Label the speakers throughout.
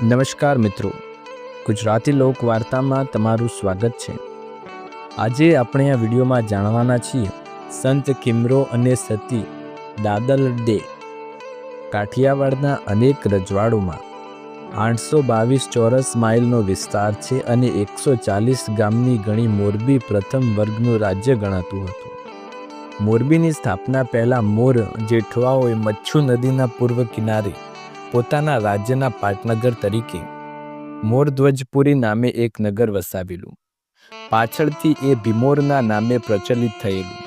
Speaker 1: નમસ્કાર મિત્રો. ગુજરાતી લોક વાર્તામાં તમારું સ્વાગત છે. આજે આપણે આ વિડીયોમાં જાણવાના છીએ સંત કિમરો અને સતી દાદલ ડે કાઠિયાવાડના અનેક રજવાડોમાં આઠસો બાવીસ ચોરસ માઇલનો વિસ્તાર છે અને એકસો ચાલીસ ગામની ગણી મોરબી પ્રથમ વર્ગનું રાજ્ય ગણાતું હતું. મોરબીની સ્થાપના પહેલાં મોર જેઠવાઓએ મચ્છુ નદીના પૂર્વ કિનારે પોતાના રાજ્યના પાટનગર તરીકે મોરધ્વજપુરી નામે એક નગર વસાવેલું. પાછળથી એ ભીમોરના નામે પ્રચલિત થયેલું.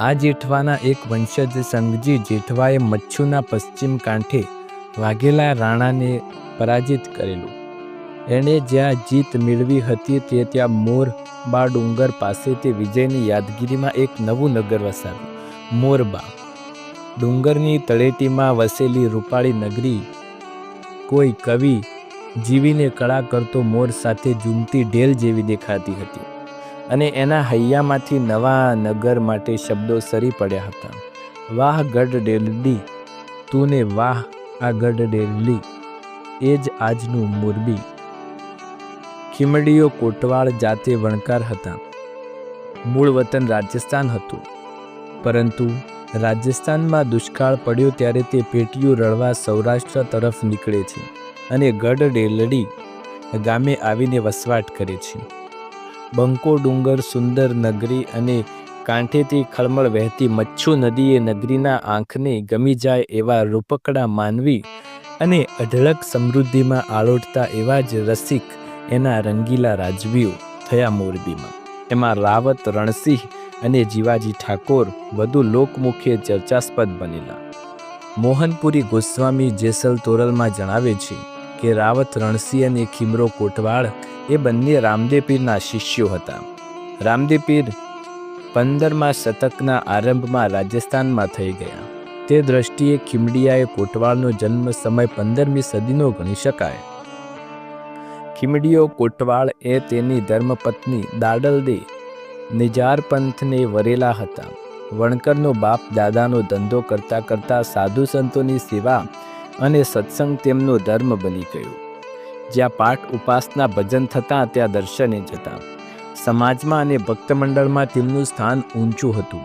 Speaker 1: આ જેઠવાના એક વંશજ સંઘજી જેઠવાએ મચ્છુના પશ્ચિમ કાંઠે વાઘેલા રાણાને પરાજિત કરેલું. એણે જ્યાં જીત મેળવી હતી તે ત્યાં મોર બા ડુંગર પાસે તે વિજયની યાદગીરીમાં એક નવું નગર વસાવ્યું, મોરબા. ડુંગરની તળેટીમાં વસેલી રૂપાળી નગરી કોઈ કવિ જીવીને કળા કરતો મોર સાથે ઝૂમતી ઢેલ જેવી દેખાતી હતી અને એના હૈયામાંથી નવા નગર માટે શબ્દો સરી પડ્યા હતા. વાહ, ગઢ ડેલડી તું ને વાહ, આ ગઢ ડેલડી એ જ આજનું મોરબી. ખીમડીઓ કોટવાળ જાતે વણકાર હતા. મૂળ વતન રાજસ્થાન હતું. પરંતુ રાજસ્થાનમાં દુષ્કાળ પડ્યો ત્યારે તે પેટીયું રળવા સૌરાષ્ટ્ર તરફ નીકળે છે અને ગઢ ડેલડી ગામે આવીને વસવાટ કરે છે. બંકો ડુંગર સુંદર નગરી અને કાંઠેથી ખળમળ વહેતી મચ્છુ નદીએ નગરીના આંખને ગમી જાય એવા રૂપકડા માનવી અને અઢળક સમૃદ્ધિમાં આળોટતા એવા જ રસિક એના રંગીલા રાજવીઓ થયા મોરબીમાં. એમાં રાવત, રણસિંહ અને જીવાજી ઠાકોર વધુ લોકમુખ્ય ચર્ચાસ્પદ બનેલા. મોહનપુરી ગોસ્વામી જેસલ તોરલમાં જણાવે છે કે રાવત રણસિંહ અને ખીમરો કોટવાળ એ બંને રામદેપીરના શિષ્યો હતા. રામદેપીર પંદરમા શતકના આરંભમાં રાજસ્થાનમાં થઈ ગયા. તે દ્રષ્ટિએ ખીમડિયાએ કોટવાળનો જન્મ સમય પંદરમી સદીનો ગણી શકાય. ખીમડીઓ કોટવાળ એ તેની ધર્મપત્ની દાડલદે નિજાર પંથને વરેલા હતા. વણકરનો બાપ દાદાનો ધંધો કરતા કરતા સાધુ સંતોની સેવા અને સત્સંગ તેમનો ધર્મ બની ગયો. જ્યાં પાઠ ઉપાસના ભજન થતાં ત્યાં દર્શને જતા. સમાજમાં અને ભક્તમંડળમાં તેમનું સ્થાન ઊંચું હતું.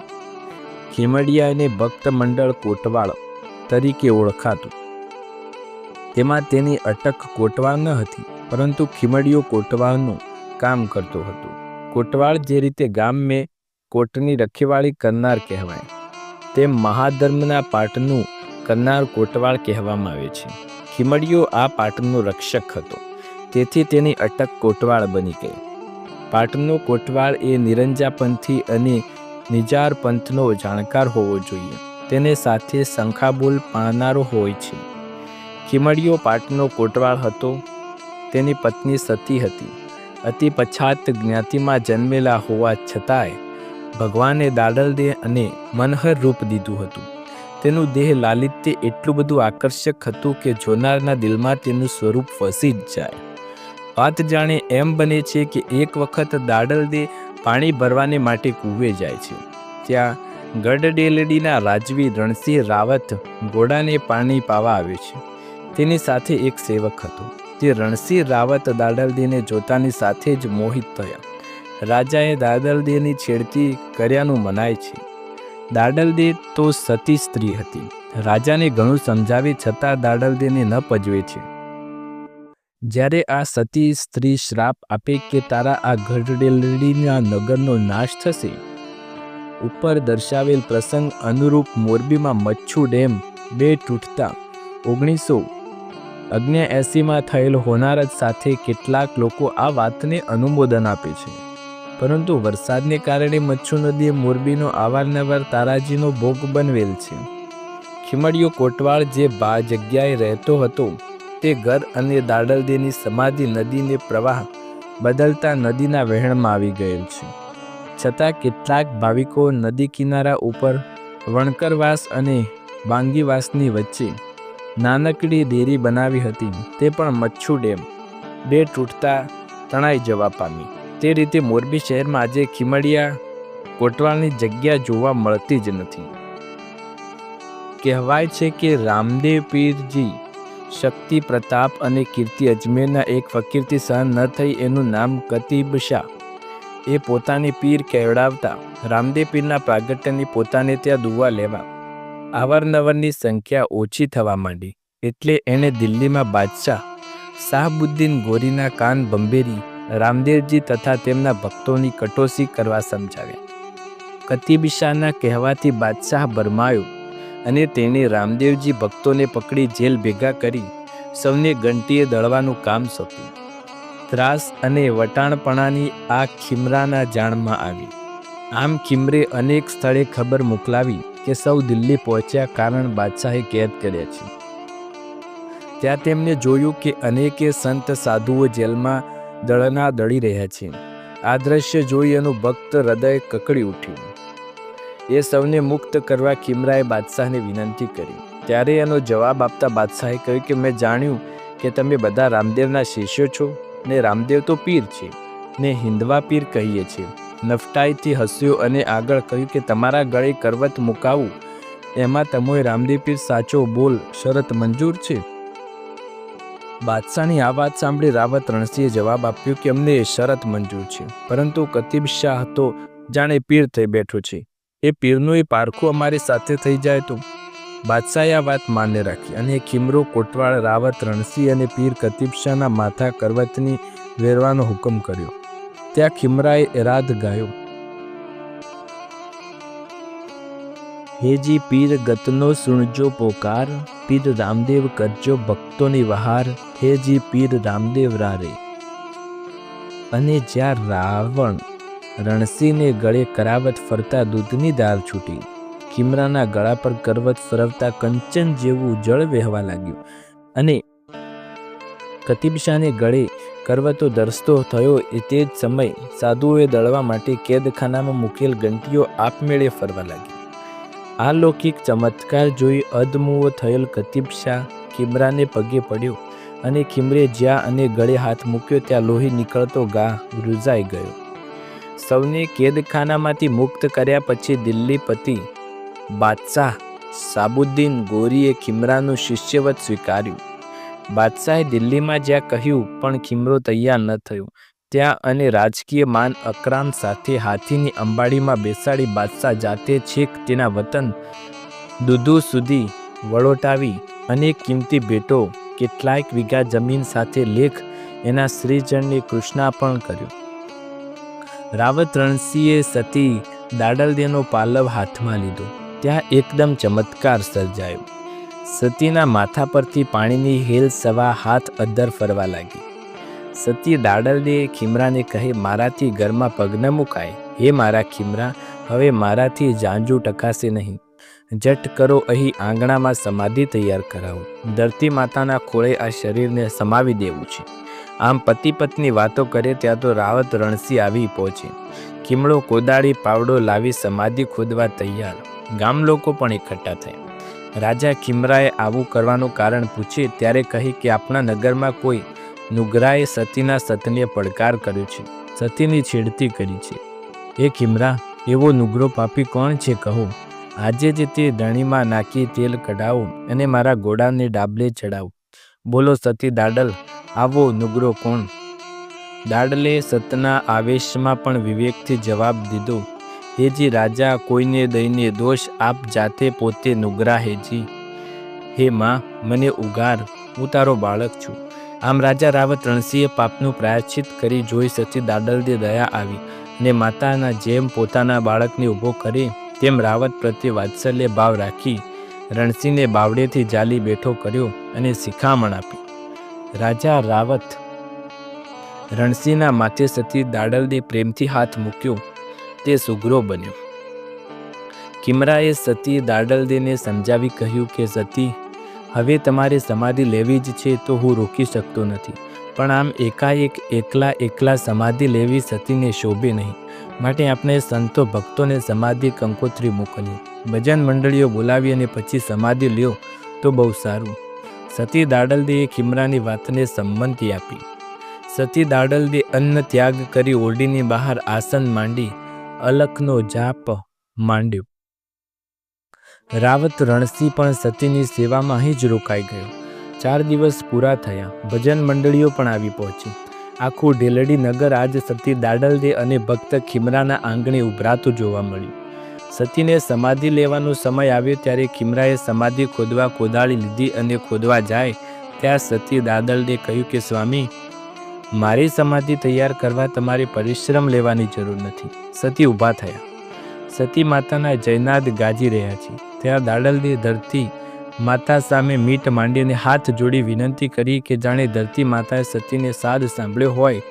Speaker 1: ખેમડિયાને ભક્તમંડળ ભક્ત કોટવાળ તરીકે ઓળખાતું. તેમાં તેની અટક કોટવાળ ન હતી, પરંતુ ખીમડીયો કોટવાળનું કામ કરતો હતો. કોટવાળ જે રીતે ગામ મેં કોટની રખેવાળી કરનાર કહેવાય, તેમ મહાધર્મના પાટનું કરનાર કોટવાળ કહેવામાં આવે છે. ખીમડીયો આ પાટનો રક્ષક હતો, તેથી તેની અટક કોટવાળ બની ગઈ. પાટનો કોટવાળ એ નિરંજાપંથી અને નિજાર પંથનો જાણકાર હોવો જોઈએ. તેને સાથે શંખાબોલ પાણનારો હોય છે. ખીમડીયો પાટનો કોટવાળ હતો, તેની પત્ની સતી હતી. અતિ પછાત જ્ઞાતિમાં જન્મેલા હોવા છતાંય ભગવાને દાડલદે અને મનહર રૂપ દીધું હતું. તેનું દેહ લાલિત્ય એટલું બધું આકર્ષક હતું કે જોનારના દિલમાં તેનું સ્વરૂપ વસી જ જાય. વાત જાણે એમ બને છે કે એક વખત દાડલદે પાણી ભરવાને માટે કૂવે જાય છે. ત્યાં ગઢડેલડીના રાજવી રણસિંહ રાવત ઘોડાને પાણી પાવા આવે છે. તેની સાથે એક સેવક હતો. તે રણસિંહ રાવત દાદલદીને જોતાની સાથે જ મોહિત થયા. રાજાએ દાદલદીની છેડતી કર્યાનું મનાય છે. દાડલદી તો સતી સ્ત્રી હતી. રાજાને ઘણું સમજાવી છતાં દાડલદેને ન પજવે છે. જ્યારે આ સતી સ્ત્રી શ્રાપ આપે કે તારા આ ગઢડેલડીના નગરનો નાશ થશે? ઉપર દર્શાવેલ પ્રસંગ અનુરૂપ મોરબીમાં મચ્છુ ડેમ બે તૂટતા ઓગણીસો અગ્ન્ય એસીમાં થયેલ હોનારત સાથે કેટલાક લોકો આ વાતને અનુમોદન આપે છે. પરંતુ વરસાદને કારણે મચ્છુ નદીએ મોરબીનો અવારનવાર તારાજીનો ભોગ બનવેલ છે. ખીમડીયો કોટવાળ જે બા જગ્યાએ રહેતો હતો, તે ઘર અને દાડલદેની સમાધિ નદીને પ્રવાહ બદલતા નદીના વહેણમાં આવી ગયેલ છે. છતાં કેટલાક ભાવિકો નદી કિનારા ઉપર વણકરવાસ અને વાંગીવાસની વચ્ચે નાનકડી દેરી બનાવી હતી તે પણ મચ્છુ ડેમ. બે તૂટતા તણાઈ જવા પામી. તે રીતે મોરબી શહેરમાં આજે ખીમડિયા કોટવાળની જગ્યા જોવા મળતી જ નથી. કહેવાય છે કે રામદેવ પીરજી શક્તિ, પ્રતાપ અને કીર્તિ અજમેરના એક ફકીરથી સહન ન થઈ એનું નામ કતીબ શાહ. એ પોતાની પીર કહેવડાવતા રામદેવ પીરના પ્રાગટ્યની પોતાને ત્યાં દુવા લેવા અવારનવારની સંખ્યા ઓછી થવા માંડી, એટલે એણે દિલ્હીમાં બાદશાહ શાહબુદ્દીન ગોરીના કાન બંબેરી રામદેવજી તથા તેમના ભક્તોની કટોસી કરવા સમજાવ્યા. કતિબિશાના કહેવાથી બાદશાહ બરમાયો અને તેણે રામદેવજી ભક્તોને પકડી જેલ ભેગા કરી સૌને ઘંટીએ દળવાનું કામ સોંપ્યું. ત્રાસ અને વટાણપણાની આ ખીમરાના જાણમાં આવી. આમ ખીમરે અનેક સ્થળે ખબર મોકલાવી કે સૌ દિલ્હી પહોંચ્યા કારણ બાદશાહે કેદ કર્યા છે. ત્યાં તેમને જોયું કે અનેકે સંત સાધુઓ જેલમાં દળના દળી રહ્યા છે. આ દ્રશ્ય જોઈ એનું ભક્ત હૃદય કકડી ઉઠ્યું. એ સૌને મુક્ત કરવા ખીમરાએ બાદશાહને વિનંતી કરી. ત્યારે એનો જવાબ આપતા બાદશાહે કહ્યું કે મેં જાણ્યું કે તમે બધા રામદેવના શિષ્યો છો ને રામદેવ તો પીર છે ને હિન્દવા પીર કહીએ છીએ. નફટાઈથી હસ્યો અને આગળ કહ્યું કે, તમારા ગળે કરવત મુકાવું. એમાં તમોએ રામદીપીર સાચો બોલ શરત મંજૂર છે. બાદશાહની આ વાત સાંભળી રાવત રણસિંહે જવાબ આપ્યો કે, અમને શરત મંજૂર છે. પરંતુ કતીબ શાહ તો જાણે પીર થઈ બેઠો છે. એ પીરનું એ પારખું અમારી સાથે થઈ જાય તો? બાદશાહે આ વાત માન્ય રાખી અને ખીમરો કોટવાળ રાવત રણસિંહ અને પીર કતીબ શાહના માથા કરવતની વેરવાનો હુકમ કર્યો. ત્યાં ખીમરાએ એરાદ ગાયો. હેજી પીર ગતનો સુણજો પોકાર, પીર રામદેવ કરજો ભક્તોની વહાર હેજી પીર રામદેવ રારે. અને જ્યાં રાવણ રણસીને ગળે કરાવત ફરતા દૂધની દાળ છૂટી, ખીમરાના ગળા પર કરવત ફરવતા કંચન જેવું જળ વહેવા લાગ્યું. અને કતિબશાને ગળે કરવતો દરસતો થયો એ તે જ સમય સાધુઓએ દળવા માટે કેદખાનામાં મૂકેલ ઘંટીઓ આપમેળે ફરવા લાગી. આ લૌકિક ચમત્કાર જોઈ અદમુઓ થયેલ કતીબ શાહ ખીમરાને પગે પડ્યો અને ખીમરે જ્યાં અને ગળે હાથ મૂક્યો ત્યાં લોહી નીકળતો ગા રૂઝાઈ ગયો. સૌને કેદખાનામાંથી મુક્ત કર્યા પછી દિલ્હી પતિ બાદશાહ સાબુદ્દીન ગોરીએ ખીમરાનું શિષ્યવત સ્વીકાર્યું. બાદશાહે દિલ્હીમાં જ્યાં કહ્યું, પણ ખીમરો તૈયાર ન થયો. ત્યાં અને રાજકીય માન અકરામ સાથે હાથીની અંબાડીમાં બેસાડી બાદશાહ જાતે છેક તેના વતન દુધુ સુધી વળોટાવી અનેક કિંમતી ભેટો, કેટલાક વીઘા જમીન સાથે લેખ એના શ્રીચરણની કૃષ્ણા પણ કર્યો. રાવત રણસિંહે સતી દાડલદેનો પાલવ હાથમાં લીધો. ત્યાં એકદમ ચમત્કાર સર્જાયો. સતીના માથા પરથી પાણીની હેલ સવા હાથ અદ્દર ફરવા લાગી. સતી દાડલદે ખીમરાને કહે, મારાથી ઘરમાં પગ ન મુકાય. હે મારા ખીમરા, હવે મારાથી જાંજુ ટકાશે નહીં. જટ કરો, અહીં આંગણામાં સમાધિ તૈયાર કરાવો. ધરતી માતાના ખોળે આ શરીરને સમાવી દેવું છે. આમ પતિ પત્ની વાતો કરે, ત્યાં તો રાવત રણસી આવી પહોંચે. ખીમડો કોદાળી, પાવડો લાવી સમાધિ ખોદવા તૈયાર. ગામ લોકો પણ એકઠા થયા. રાજા ખીમરાએ આવું કરવાનું કારણ પૂછે ત્યારે કહી કે આપણા નગરમાં કોઈ નુગરાએ સતીના સતને પડકાર કર્યો છે, સતીની છેડતી કરી છે. એ ખીમરા, એવો નુગરો પાપી કોણ છે કહો? આજે જ તે દણીમાં નાખી તેલ કઢાવો અને મારા ઘોડાને ડાબલે ચડાવો. બોલો સતી દાડલ, આવો નુગરો કોણ? દાડલે સતના આવેશમાં પણ વિવેકથી જવાબ દીધો હેજી રાજા, કોઈને દઈને દોષ આપ જાતે પોતે નુગરા હેજી. હે માં, મને ઉગાર, હું તારો બાળક છું. આમ રાજા રાવત રણસિંહે પાપનું પ્રાયશ્ચિત કરી જોઈ સચી દાડલદે દયા આવી અને માતાના જેમ પોતાના બાળકને ઊભો કરે તેમ રાવત પ્રત્યે વાત્સલ્ય ભાવ રાખી રણસિંહને બાવડેથી જાલી બેઠો કર્યો અને શિખામણ આપી. રાજા રાવત રણસિંહના માથે સતી દાડલદે પ્રેમથી હાથ મૂક્યો તે સુગ્રો બન્યો. કિમરાએ સતી દાડલદેને સમજાવી કહ્યું કે, સતી, હવે તમારે સમાધિ લેવી જ છે તો હું રોકી શકતો નથી. પણ આમ એકાએક એકલા એકલા સમાધિ લેવી સતીને શોભે નહીં. માટે આપણે સંતો ભક્તોને સમાધિ કંકોત્રી મોકલી ભજન મંડળીઓ બોલાવી અને પછી સમાધિ લ્યો તો બહુ સારું. સતી દાડલદેએ ખીમરાની વાતને સંમતિ આપી. સતી દાડલદે અન્ન ત્યાગ કરી ઓરડીની બહાર આસન માંડી અલખનો જાપ માંડ્યો. રાવત રણસિંહ પણ સતીની સેવામાં જ રોકાઈ ગયો. ચાર દિવસ પૂરા થયા. ભજન મંડળીઓ પણ આવી પહોંચી. આખું ઢેલડી નગર આજ સતી દાડલદે અને ભક્ત ખીમરાના આંગણે ઉભરાતું જોવા મળ્યું. સતીને સમાધિ લેવાનો સમય આવ્યો ત્યારે ખીમરાએ સમાધિ ખોદવા કોદાળી લીધી અને ખોદવા જાય ત્યાં સતી દાદલદે કહ્યું કે, સ્વામી મારી સમાધિ તૈયાર કરવા તમારે પરિશ્રમ લેવાની જરૂર નથી. સતી ઊભા થયા. સતી માતાના જયનાદ ગાજી રહ્યા છે. ત્યાં દાડલદે ધરતી માતા સામે મીટ માંડીને હાથ જોડી વિનંતી કરી કે જાણે ધરતી માતાએ સતીને સાદ સાંભળ્યો હોય.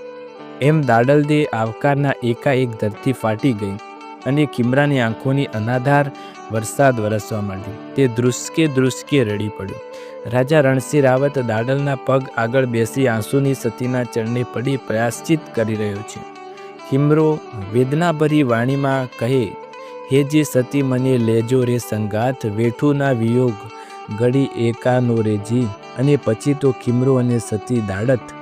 Speaker 1: એમ દાડલદે આવકારના એકાએક ધરતી ફાટી ગઈ અને કિમરાની આંખોની અનાધાર વરસાદ વરસવા માંડ્યો. તે ધ્રુસકે ધ્રુસકે રડી પડ્યો. રાજા રણસિંહ રાવત દાડલના પગ આગળ બેસી આંસુની સતીના ચરણે પડી પ્રયાશ્ચિત કરી રહ્યો છે. હિમરો વેદનાભરી વાણીમાં કહે, હે જે સતી, મને લેજો રે સંગાથ, વેઠુના વિયોગ ઘડી એકાનો રે જી અને પછી તો ખીમરો અને સતી દાડત.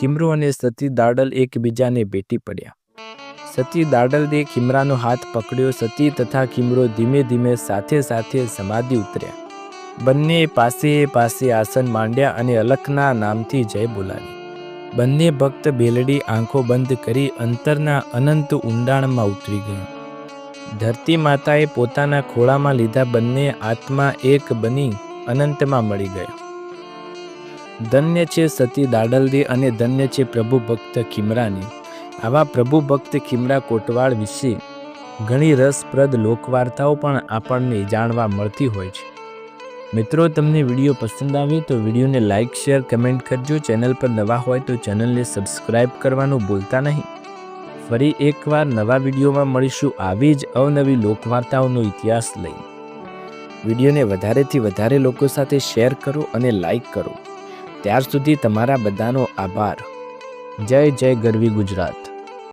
Speaker 1: ખીમરો અને સતી દાડલ એકબીજાને ભેટી પડ્યા. સતી દાડલદે ખીમરાનો હાથ પકડ્યો, સતી તથા ખીમરો ધીમે ધીમે સાથે સાથે સમાધિ ઉતર્યા. બંને પાસે પાસે આસન માંડ્યા અને અલખના નામથી જય બોલાવી. બંને ભક્ત બેલડી આંખો બંધ કરી અંતરના અનંત ઊંડાણમાં ઉતરી ગયા. ધરતી માતાએ પોતાના ખોળામાં લીધા બંને આત્મા એક બની અનંતમાં મળી ગયા. ધન્ય છે સતી દાડલદી અને ધન્ય છે પ્રભુ ભક્ત ખીમરાની. આવા પ્રભુ ભક્ત ખીમરા કોટવાળ વિશે ઘણી રસપ્રદ લોકવાર્તાઓ પણ આપણને જાણવા મળતી હોય છે. મિત્રો, તમને વીડિયો પસંદ આવે તો વિડીયોને લાઇક શેર કમેન્ટ કરજો. ચેનલ પર નવા હોય તો ચેનલને સબસ્ક્રાઇબ કરવાનું ભૂલતા નહીં. ફરી એકવાર નવા વિડીયોમાં મળીશું આવી જ અવનવી લોકવાર્તાઓનો ઇતિહાસ લઈ વિડીયોને વધારેથી વધારે લોકો સાથે શેર કરો અને લાઇક કરો. ત્યાર સુધી તમારા બધાનો આભાર. જય જય ગરવી ગુજરાત.